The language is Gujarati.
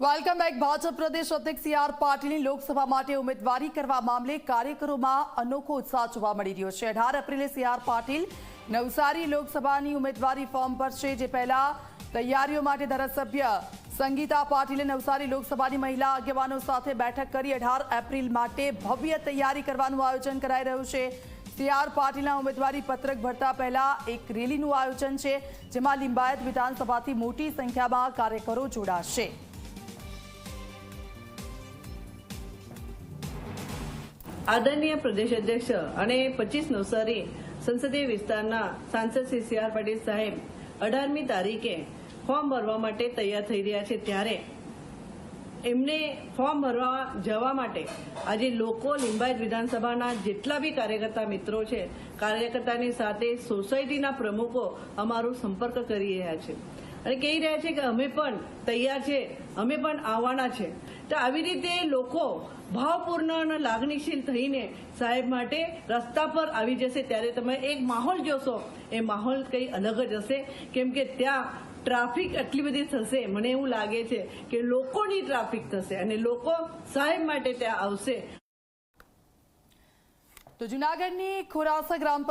વેલકમ બેક ભાજપ પ્રદેશ અધ્યક્ષ સી આર પાટીલની લોકસભા માટે ઉમેદવારી કરવા મામલે કાર્યકરોમાં અનોખો ઉત્સાહ જોવા મળી રહ્યો છે. અઢાર એપ્રિલે સી આર પાટીલ નવસારી લોકસભાની ઉમેદવારી ફોર્મ ભરશે જે પહેલા તૈયારીઓ માટે ધારાસભ્ય સંગીતા પાટીલે નવસારી લોકસભાની મહિલા આગેવાનો સાથે બેઠક કરી અઢાર એપ્રિલ માટે ભવ્ય તૈયારી કરવાનું આયોજન કરાઈ રહ્યું છે. સી આર પાટીલના ઉમેદવારી પત્રક ભરતા પહેલા એક રેલીનું આયોજન છે, જેમાં લિંબાયત વિધાનસભાથી મોટી સંખ્યામાં કાર્યકરો જોડાશે. આદરણીય પ્રદેશ અધ્યક્ષ અને પચીસ નવસારી સંસદીય વિસ્તારના સાંસદ શ્રી સી આર પાટીલ સાહેબ અઢારમી તારીખે ફોર્મ ભરવા માટે તૈયાર થઈ રહ્યા છે. ત્યારે એમને ફોર્મ ભરવા જવા માટે આજે લોકો લિંબાયત વિધાનસભાના જેટલા બી કાર્યકર્તા મિત્રો છે, કાર્યકર્તાની સાથે સોસાયટીના પ્રમુખો અમારો સંપર્ક કરી રહ્યા છે. અને કહી રહ્યા છે કે અમે પણ તૈયાર છે, અમે પણ આવવાના છે. તો આવી રીતે લોકો ભાવપૂર્ણ અને લાગણીશીલ થઈને સાહેબ માટે રસ્તા પર આવી જશે. ત્યારે તમે એક માહોલ જોશો. એ માહોલ કંઈ અલગ જ હશે. કેમ કે ત્યાં ટ્રાફિક આટલી બધી થશે. મને એવું લાગે છે કે લોકોની ટ્રાફિક થશે અને લોકો સાહેબ માટે ત્યાં આવશે. તો જુનાગઢની ખોરાસા ગ્રામ